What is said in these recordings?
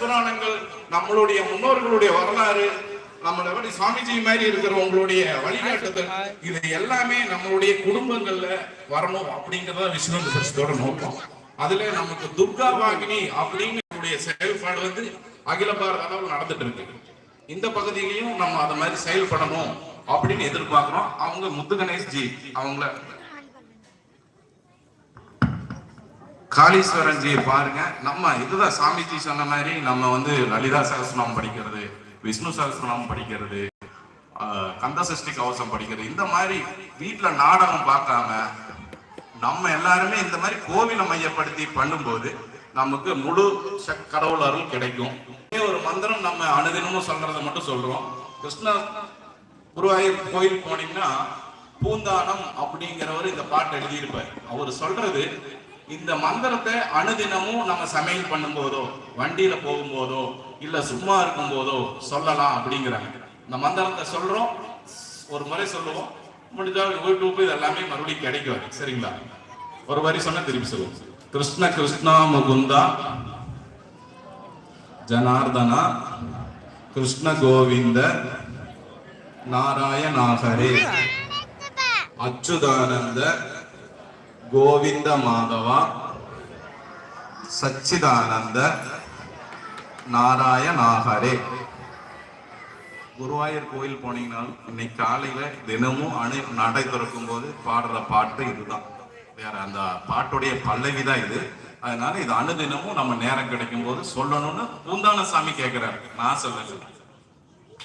புராணங்கள் நம்மளுடைய முன்னோர்களுடைய வரலாறு நம்மளை எப்படி சுவாமிஜி மாதிரி இருக்கிற உங்களுடைய வழிகாட்டுதல் இது எல்லாமே நம்மளுடைய குடும்பங்கள்ல வரணும் அப்படிங்கறத விஷ்ணு சரஸ்வத்தோட நோக்கம். அதுல நமக்கு துர்கா வாகினி அப்படிங்கிற செயல்பாடு வந்து அகில பாரத அளவில் நடந்துட்டு இருக்கு இந்த பகுதியிலையும் நம்ம அதை மாதிரி செயல்படணும் அப்படின்னு எதிர்பார்க்கிறோம். அவங்க முத்து கணேஷ் ஜி அவங்கள காளீஸ்வரன் ஜி பாருங்க. நம்ம இதுதான் சாமிஜி சொன்ன மாதிரி நம்ம வந்து லலிதா சகசிரநாமம் படிக்கிறது விஷ்ணு சகசிரநாமம் படிக்கிறது கந்தசஷ்டி கந்த சஷ்டி கவசம் படிக்கிறது. இந்த மாதிரி வீட்டுல நாடகம் பார்க்காம நம்ம எல்லாருமே இந்த மாதிரி கோவிலை மையப்படுத்தி பண்ணும்போது நமக்கு முழு கடவுள் அருள் கிடைக்கும். ஒரு மந்திரம் நம்ம அனுதினமும் சொல்றதை மட்டும் சொல்றோம். கிருஷ்ண குருவாயூர் கோயில் போனீங்கன்னா பூந்தானம் அப்படிங்கிறவர் இந்த பாட்டு எழுதியிருப்பார். அவர் சொல்றது இந்த மந்திரத்தை அனுதினமும் நம்ம சமையல் பண்ணும் போதோ வண்டியில போகும்போதோ இல்ல சும்மா இருக்கும் போதோ சொல்லலாம் அப்படிங்கிறாங்க. இந்த மந்திரத்தை சொல்றோம் ஒரு முறை சொல்லுவோம் முடிஞ்சா யூடியூப் இது எல்லாமே மறுபடியும் கிடைக்கும். சரிங்களா? ஒரு வரி சொன்னா திருப்பி சொல்லுவோம். கிருஷ்ண கிருஷ்ணா முகுந்தா ஜனார்தனா கிருஷ்ண கோவிந்த நாராயணாகரே அச்சுதானந்த கோவிந்த மாதவா சச்சிதானந்த நாராயணாகரே. குருவாயூர் கோயில் போனீங்கன்னாலும் இன்னைக்கு காலையில தினமும் அணு நடை திறக்கும் போது பாடுற பாட்டு இதுதான். வேற அந்த பாட்டுடைய பல்லவி தான் இது. அதனால இது அணுதினமும் நம்ம நேரம் கிடைக்கும் போது சொல்லணும்னு பூந்தான சாமி கேட்கிறாரு நான் சொல்லல.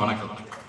வணக்கம்.